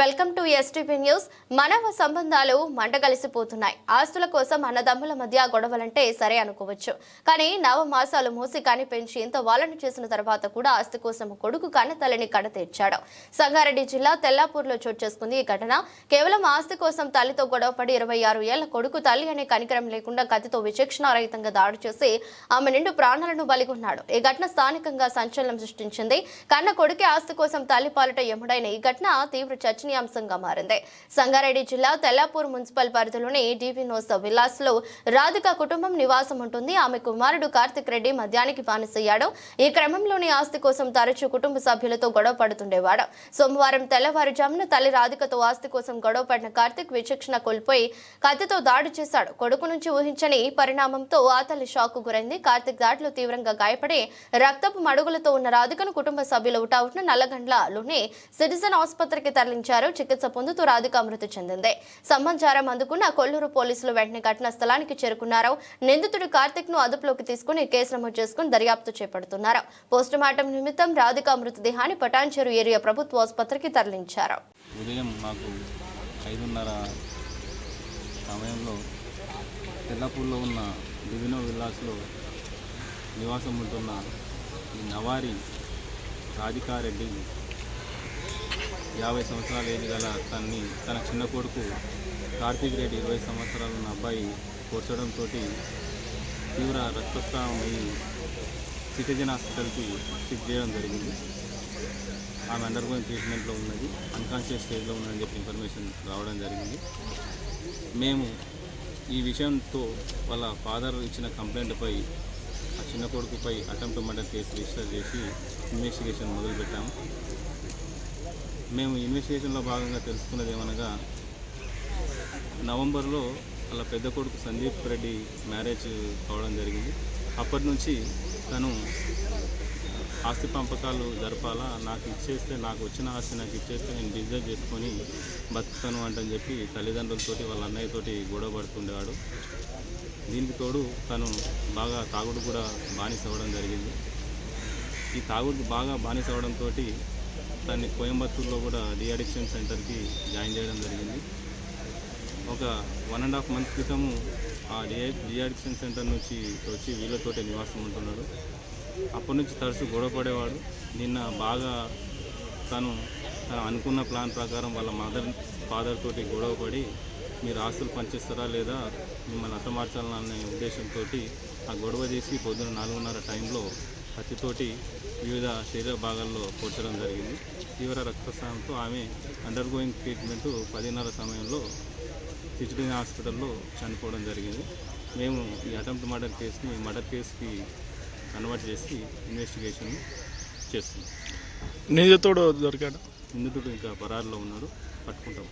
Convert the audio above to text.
Welcome to STP news మానవ సంబంధాలు మంటగలిసిపోతున్నాయి ఆస్తుల కోసం అన్నదమ్ముల మధ్య గొడవలంటే సరే అనుకోవచ్చు. కానీ నవ మాసాలు మూసి కాని పెంచి ఇంత వాలను చేసిన తర్వాత కూడా ఆస్తి కోసం కొడుకు కన్నతల్లిని కడతీర్చాడు సంగారెడ్డి జిల్లా తెల్లాపూర్లో చోటు చేసుకుంది ఈ ఘటన. కేవలం ఆస్తి కోసం తల్లితో గొడవపడి ఇరవై ఆరు ఏళ్ళ కొడుకు తల్లి అనే కనికరం లేకుండా కత్తితో విచక్షణారహితంగా దాడి చేసి ఆమె నిండు ప్రాణాలను బలిగొన్నాడు. ఈ ఘటన స్థానికంగా సంచలనం సృష్టించింది. కన్న కొడుకే ఆస్తి కోసం తల్లి పాలట ఎముడైన ఈ ఘటన తీవ్ర చర్చ చర్చనీయాంశంగా మారింది. సంగారెడ్డి జిల్లా తెల్లాపూర్ మున్సిపల్ పరిధిలోని డీపీ విలాస్లో రాధిక కుటుంబం నివాసం ఉంటుంది. ఆమె కుమారుడు కార్తిక్ రెడ్డి మద్యానికి బానిసయ్యాడు. ఈ క్రమంలోని ఆస్తి కోసం తరచూ కుటుంబ సభ్యులతో గొడవ పడుతుండేవాడు. సోమవారం తెల్లవారుజామున తల్లి రాధికతో ఆస్తి కోసం గొడవ పడిన కార్తిక్ విచక్షణ కోల్పోయి కత్తితో దాడి చేశాడు. కొడుకు నుంచి ఊహించని పరిణామంతో ఆ తల్లి షాక్ గురైంది. కార్తిక్ దాడిలో తీవ్రంగా గాయపడి రక్తపు మడుగులతో ఉన్న రాధికను కుటుంబ సభ్యులు ఉటావుట్న నల్లగండ్లలోని సిటిజన్ ఆసుపత్రికి తరలించారు చికిత్స పొందుతూ రాధిక మృతి చెందింది. సమాచారం అందుకున్న కొల్లూరు పోలీసులు వెంటనే ఘటనా స్థలానికి చేరుకున్నారు. నిందితుడు కార్తిక్ను అదుపులోకి తీసుకుని కేసు నమోదు చేసుకుని దర్యాప్తు చేపడుతున్నారు. పోస్టుమార్టం నిమిత్తం రాధిక మృతదేహాన్ని పటాన్చెరు ఏరియా ప్రభుత్వ ఆసుపత్రికి తరలించారు. ఉదయం మాకు ఐదున్నర సమయంలో తెల్లపూర్లో ఉన్న దివినో విల్లాస్లో నివాసం ఉంటున్న ఈ నవారి రాధికారెడ్డి యాభై సంవత్సరాల ఏజ్ గల తన్ని తన చిన్న కొడుకు కార్తీక్ రెడ్డి ఇరవై సంవత్సరాల ఉన్న అబ్బాయి కూర్చోడంతో తీవ్ర రక్తస్రావం అయ్యి సిటిజన్ హాస్పిటల్కి షిఫ్ట్ చేయడం జరిగింది. ఆమె అండర్గోయింగ్ ట్రీట్మెంట్లో ఉన్నది అన్కాన్షియస్ స్టేజ్లో ఉందని చెప్పి ఇన్ఫర్మేషన్ రావడం జరిగింది. మేము ఈ విషయంతో వాళ్ళ ఫాదర్ ఇచ్చిన కంప్లైంట్పై ఆ చిన్న కొడుకుపై అటెంప్ట్ మర్డర్ కేసు రిజిస్టర్ చేసి ఇన్వెస్టిగేషన్ మొదలుపెట్టాము. మేము ఇన్వెస్టిగేషన్లో భాగంగా తెలుసుకున్నది ఏమనగా నవంబర్లో వాళ్ళ పెద్ద కొడుకు సందీప్ రెడ్డి మ్యారేజ్ కావడం జరిగింది. అప్పటి నుంచి తను ఆస్తి పంపకాలు జరపాలా నాకు ఇచ్చేస్తే నాకు వచ్చిన ఆస్తి నాకు ఇచ్చేస్తే నేను డిజైన్ చేసుకొని బతుకుతాను అంటని చెప్పి తల్లిదండ్రులతోటి వాళ్ళ అన్నయ్యతోటి గొడవ పడుతుండేవాడు. దీనికి తోడు తను బాగా తాగుడు కూడా బానిస అవ్వడం జరిగింది. ఈ తాగుడు బాగా బానిస అవ్వడంతో తన్ని కోయంబత్తూరులో కూడా డిఅడిక్షన్ సెంటర్కి జాయిన్ చేయడం జరిగింది. ఒక వన్ అండ్ హాఫ్ మంత్ క్రితము ఆ డిఐ డిఅడిక్షన్ సెంటర్ నుంచి వచ్చి వీళ్ళతోటి నివాసం ఉంటున్నాడు. అప్పటి నుంచి తరచు గొడవపడేవాడు నిన్న బాగా తను తను అనుకున్న ప్లాన్ ప్రకారం వాళ్ళ మదర్ ఫాదర్ తోటి మీరు ఆస్తులు పనిచేస్తారా లేదా? మిమ్మల్ని అత్తమార్చాలనే ఉద్దేశంతో ఆ గొడవ చేసి పొద్దున నాలుగున్నర టైంలో కత్తితోటి వివిధ శరీర భాగాల్లో పొడ్చడం జరిగింది. తీవ్ర రక్తస్రావంతో ఆమె అండర్ గోయింగ్ ట్రీట్మెంట్ పదిన్నర సమయంలో సిచ్యుడెన్ హాస్పిటల్లో చనిపోవడం జరిగింది. మేము ఈ అటెంప్ట్ మర్డర్ కేసుని మర్డర్ కేసుకి కన్వర్ట్ చేసి ఇన్వెస్టిగేషన్ చేస్తున్నాం. నిందితుడు దొరికాడు? నిందితుడు ఇంకా పరారులో ఉన్నాడు పట్టుకుంటాం.